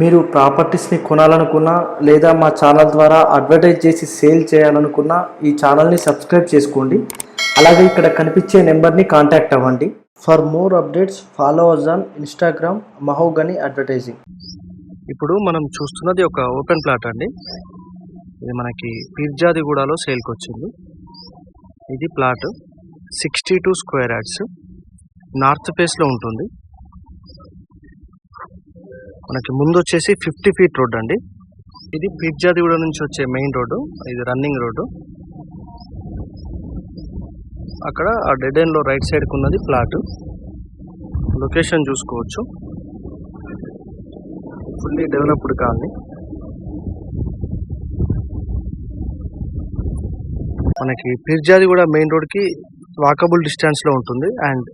మీరు ప్రాపర్టీస్ని కొనాలనుకున్నా లేదా మా ఛానల్ ద్వారా అడ్వర్టైజ్ చేసి సేల్ చేయాలనుకున్నా ఈ ఛానల్ని సబ్స్క్రైబ్ చేసుకోండి. అలాగే ఇక్కడ కనిపించే నెంబర్ని కాంటాక్ట్ అవ్వండి. For more updates follow us on Instagram Mahogany advertising. ఇప్పుడు మనం చూస్తున్నది ఒక ఓపెన్ ప్లాట్ అండి. ఇది మనకి పీర్జాదిగూడలో సేల్కి వచ్చింది. ఇది plot sixty two square yards north ఫేస్లో ఉంటుంది. మనకి ముందు వచ్చేసి ఫిఫ్టీ ఫీట్ రోడ్ అండి. ఇది పీర్జాదిగూడ నుంచి వచ్చే మెయిన్ రోడ్డు. ఇది రన్నింగ్ రోడ్డు. అక్కడ ఆ డెడ్ ఎండ్లో రైట్ సైడ్కి ఉన్నది ప్లాట్ లొకేషన్ చూసుకోవచ్చు. Fully developed colony. మనకి పిర్జాది కూడా మెయిన్ రోడ్కి వాకబుల్ డిస్టెన్స్లో ఉంటుంది. And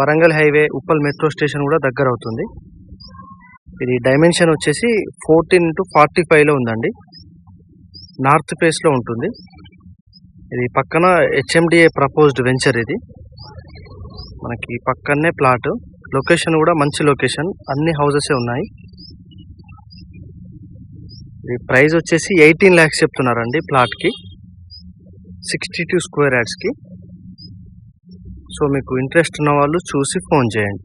Warangal highway Uppal metro station కూడా దగ్గర అవుతుంది. ఇది డైమెన్షన్ వచ్చేసి ఫోర్టీన్ టు ఫార్టీ ఫైవ్లో ఉందండి. నార్త్ ఫేస్లో ఉంటుంది. ఇది పక్కన హెచ్ఎండిఏ ప్రపోజ్డ్ వెంచర్ ఇది. మనకి పక్కనే ప్లాట్ లొకేషన్ కూడా మంచి లొకేషన్ అన్ని హౌసెస్ ఉన్నాయి. ఇది ప్రైస్ వచ్చేసి ఎయిటీన్ ల్యాక్స్ చెప్తున్నారండి ప్లాట్కి సిక్స్టీ టూ స్క్వేర్ యార్డ్స్కి సో మీకు ఇంట్రెస్ట్ ఉన్న వాళ్ళు చూసి ఫోన్ చేయండి.